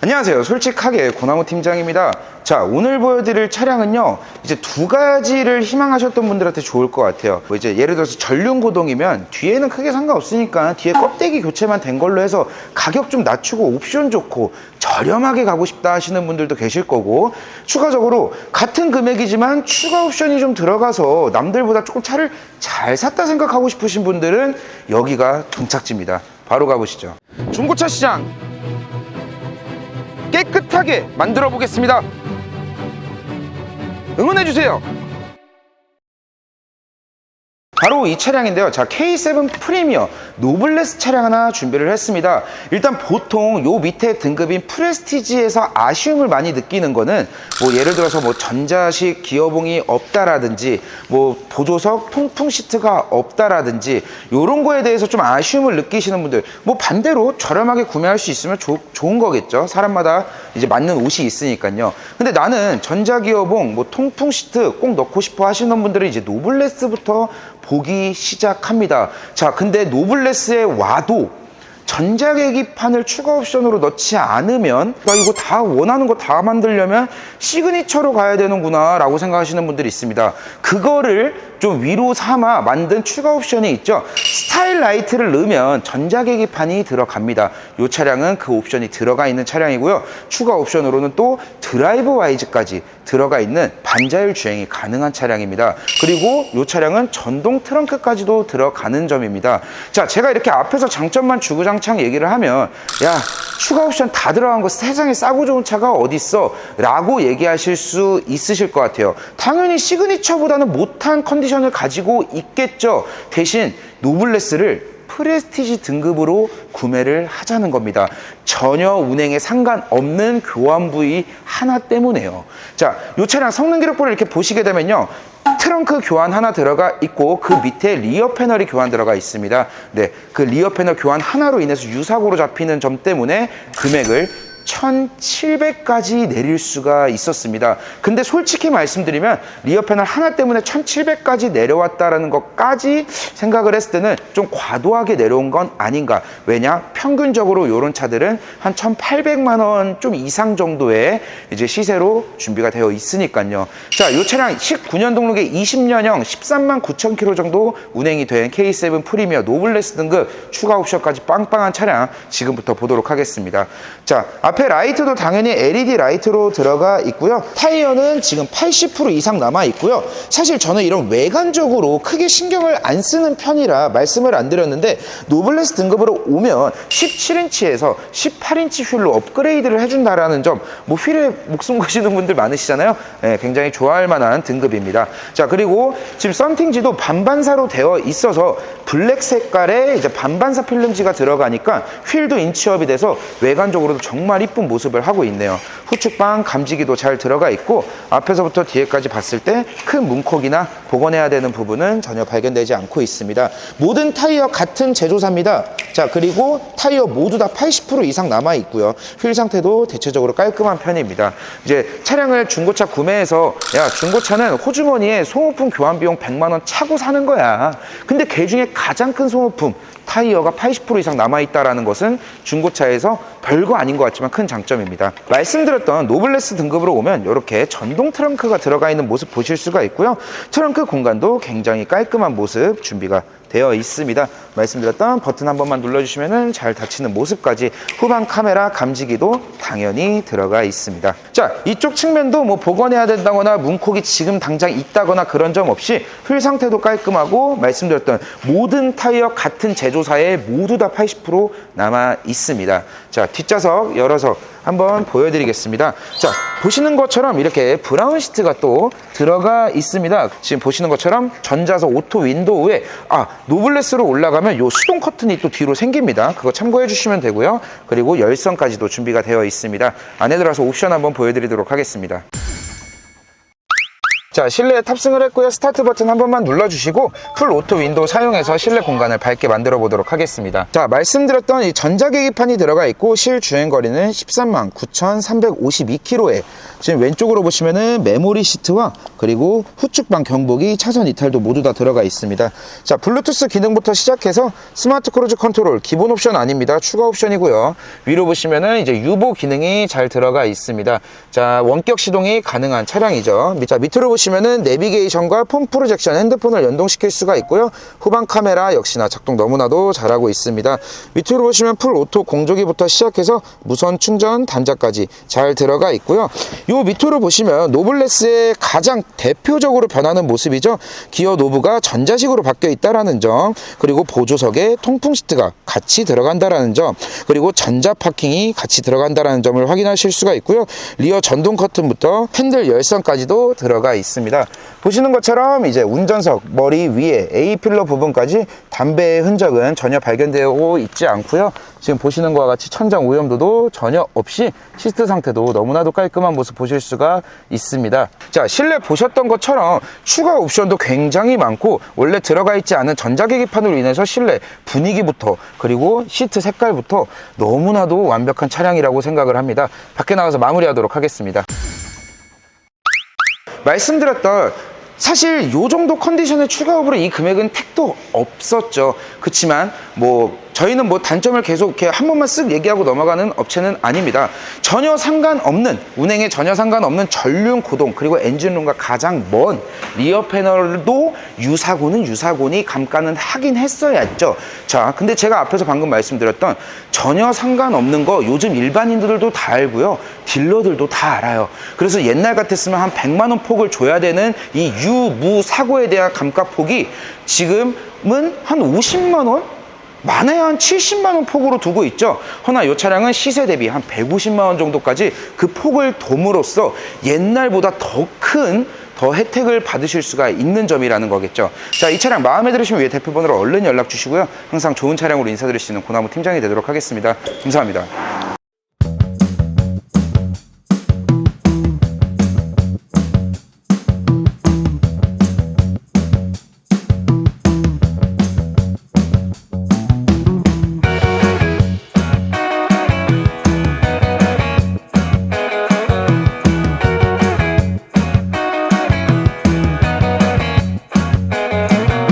안녕하세요. 솔직하게 고나무 팀장입니다. 자, 오늘 보여드릴 차량은요, 이제 두 가지를 희망하셨던 분들한테 좋을 것 같아요. 뭐 이제 예를 들어서 전륜고동이면 뒤에는 크게 상관없으니까 뒤에 껍데기 교체만 된 걸로 해서 가격 좀 낮추고 옵션 좋고 저렴하게 가고 싶다 하시는 분들도 계실 거고, 추가적으로 같은 금액이지만 추가 옵션이 좀 들어가서 남들보다 조금 차를 잘 샀다 생각하고 싶으신 분들은 여기가 동착지입니다. 바로 가보시죠. 중고차 시장 깨끗하게 만들어 보겠습니다. 응원해 주세요. 바로 이 차량인데요. 자, K7 프리미어 노블레스 차량 하나 준비를 했습니다. 일단 보통 요 밑에 등급인 프레스티지에서 아쉬움을 많이 느끼는 거는 뭐 예를 들어서 뭐 전자식 기어봉이 없다라든지 뭐 보조석 통풍 시트가 없다라든지 요런 거에 대해서 좀 아쉬움을 느끼시는 분들 뭐 반대로 저렴하게 구매할 수 있으면 조- 좋은 거겠죠. 사람마다 이제 맞는 옷이 있으니까요. 근데 나는 전자기어봉, 뭐 통풍 시트 꼭 넣고 싶어 하시는 분들은 이제 노블레스부터 보기 시작합니다. 자, 근데 노블레스에 와도 전자계기판을 추가 옵션으로 넣지 않으면 나 이거 다 원하는 거 다 만들려면 시그니처로 가야 되는구나 라고 생각하시는 분들이 있습니다 그거를 좀 위로 삼아 만든 추가 옵션이 있죠. 스타일 라이트를 넣으면 전자 계기판이 들어갑니다. 이 차량은 그 옵션이 들어가 있는 차량이고요. 추가 옵션으로는 또 드라이브 와이즈까지 들어가 있는 반자율 주행이 가능한 차량입니다. 그리고 이 차량은 전동 트렁크까지도 들어가는 점입니다. 자 제가 이렇게 앞에서 장점만 주구장창 얘기를 하면 야 추가 옵션 다 들어간 거 세상에 싸고 좋은 차가 어딨어? 라고 얘기하실 수 있으실 것 같아요. 당연히 시그니처보다는 못한 컨디션 을 가지고 있겠죠 대신 노블레스를 프레스티지 등급으로 구매를 하자는 겁니다. 전혀 운행에 상관없는 교환 부위 하나 때문에요. 자, 이 차량 성능 기록부를 이렇게 보시게 되면요. 트렁크 교환 하나 들어가 있고 그 밑에 리어 패널이 교환 들어가 있습니다. 네, 그 리어 패널 교환 하나로 인해서 유사고로 잡히는 점 때문에 금액을 1700까지 내릴 수가 있었습니다. 근데 솔직히 말씀드리면 리어 패널 하나 때문에 1700까지 내려왔다라는 것까지 생각을 했을 때는 좀 과도하게 내려온 건 아닌가. 왜냐? 평균적으로 이런 차들은 한 1800만 원 좀 이상 정도의 이제 시세로 준비가 되어 있으니까요. 자, 이 차량 19년 등록에 20년형 13만 9천 킬로 정도 운행이 된 K7 프리미어 노블레스 등급 추가 옵션까지 빵빵한 차량 지금부터 보도록 하겠습니다. 자, 앞에 라이트도 당연히 LED 라이트로 들어가 있고요. 타이어는 지금 80% 이상 남아 있고요. 사실 저는 이런 외관적으로 크게 신경을 안 쓰는 편이라 말씀을 안 드렸는데 노블레스 등급으로 오면 17인치에서 18인치 휠로 업그레이드를 해준다라는 점, 뭐 휠에 목숨 거시는 분들 많으시잖아요. 네, 굉장히 좋아할 만한 등급입니다. 자, 그리고 지금 썬팅지도 반반사로 되어 있어서 블랙 색깔의 이제 반반사 필름지가 들어가니까 휠도 인치업이 돼서 외관적으로도 정말 이쁜 모습을 하고 있네요. 후측방 감지기도 잘 들어가 있고 앞에서부터 뒤에까지 봤을 때 큰 문콕이나 복원해야 되는 부분은 전혀 발견되지 않고 있습니다. 모든 타이어 같은 제조사입니다. 자, 그리고 타이어 모두 다 80% 이상 남아 있고요. 휠 상태도 대체적으로 깔끔한 편입니다. 이제 차량을 중고차 구매해서 야, 중고차는 호주머니에 소모품 교환 비용 100만 원 차고 사는 거야. 근데 그 중에 가장 큰 소모품 타이어가 80% 이상 남아 있다라는 것은 중고차에서 별거 아닌 것 같지만 큰 장점입니다. 말씀드렸던 노블레스 등급으로 오면 이렇게 전동 트렁크가 들어가 있는 모습 보실 수가 있고요. 트렁크 공간도 굉장히 깔끔한 모습 준비가 되어 있습니다. 말씀드렸던 버튼 한 번만 눌러주시면 잘 닫히는 모습까지 후방 카메라 감지기도 당연히 들어가 있습니다. 자, 이쪽 측면도 뭐 복원해야 된다거나 문콕이 지금 당장 있다거나 그런 점 없이 휠 상태도 깔끔하고 말씀드렸던 모든 타이어 같은 제조사에 모두 다 80% 남아 있습니다. 자, 뒷좌석 열어서 한번 보여드리겠습니다. 자, 보시는 것처럼 이렇게 브라운 시트가 또 들어가 있습니다. 지금 보시는 것처럼 전자석 오토 윈도우에 아 노블레스로 올라가면 요 수동 커튼이 또 뒤로 생깁니다. 그거 참고해 주시면 되고요. 그리고 열선까지도 준비가 되어 있습니다. 안에 들어가서 옵션 한번 보여드리도록 하겠습니다. 자, 실내에 탑승을 했고요. 스타트 버튼 한 번만 눌러주시고 풀 오토 윈도우 사용해서 실내 공간을 밝게 만들어 보도록 하겠습니다. 자, 말씀드렸던 이 전자계기판이 들어가 있고 실 주행 거리는 13만 9,352km에 지금 왼쪽으로 보시면은 메모리 시트와 그리고 후측방 경보기, 차선 이탈도 모두 다 들어가 있습니다. 자, 블루투스 기능부터 시작해서 스마트 크루즈 컨트롤 기본 옵션 아닙니다. 추가 옵션이고요. 위로 보시면은 이제 유보 기능이 잘 들어가 있습니다. 자, 원격 시동이 가능한 차량이죠. 자, 밑으로 보시면 은 내비게이션과 폰 프로젝션 핸드폰을 연동시킬 수가 있고요. 후방 카메라 역시나 작동 너무나도 잘하고 있습니다. 밑으로 보시면 풀 오토 공조기부터 시작해서 무선 충전 단자까지 잘 들어가 있고요. 요 밑으로 보시면 노블레스의 가장 대표적으로 변하는 모습이죠. 기어 노브가 전자식으로 바뀌어 있다라는 점, 그리고 보조석에 통풍 시트가 같이 들어간다라는 점, 그리고 전자 파킹이 같이 들어간다라는 점을 확인하실 수가 있고요. 리어 전동 커튼부터 핸들 열선까지도 들어가 있습니다. 보시는 것처럼 이제 운전석 머리 위에 A 필러 부분까지 담배의 흔적은 전혀 발견되고 있지 않고요. 지금 보시는 것과 같이 천장 오염도도 전혀 없이 시트 상태도 너무나도 깔끔한 모습 보실 수가 있습니다. 자, 실내 보셨던 것처럼 추가 옵션도 굉장히 많고 원래 들어가 있지 않은 전자계기판으로 인해서 실내 분위기부터 그리고 시트 색깔부터 너무나도 완벽한 차량이라고 생각을 합니다. 밖에 나가서 마무리하도록 하겠습니다. 말씀드렸던 사실 요 정도 컨디션의 추가업으로 이 금액은 택도 없었죠. 그렇지만 뭐 저희는 뭐 단점을 계속 이렇게 한 번만 쓱 얘기하고 넘어가는 업체는 아닙니다. 전혀 상관없는 운행에 전혀 상관없는 전륜 고동 그리고 엔진룸과 가장 먼 리어 패널도 유사고는 유사고니 감가는 하긴 했어야죠. 자, 근데 제가 앞에서 방금 말씀드렸던 전혀 상관없는 거 요즘 일반인들도 다 알고요. 딜러들도 다 알아요. 그래서 옛날 같았으면 한 100만 원 폭을 줘야 되는 이 유무 사고에 대한 감가 폭이 지금은 한 50만 원? 많아야 한 70만 원 폭으로 두고 있죠. 허나 이 차량은 시세 대비 한 150만 원 정도까지 그 폭을 돔으로써 옛날보다 더큰더 혜택을 받으실 수가 있는 점이라는 거겠죠. 자, 이 차량 마음에 들으시면 위에 대표 번호로 얼른 연락 주시고요. 항상 좋은 차량으로 인사드릴 수 있는 고나무 팀장이 되도록 하겠습니다. 감사합니다.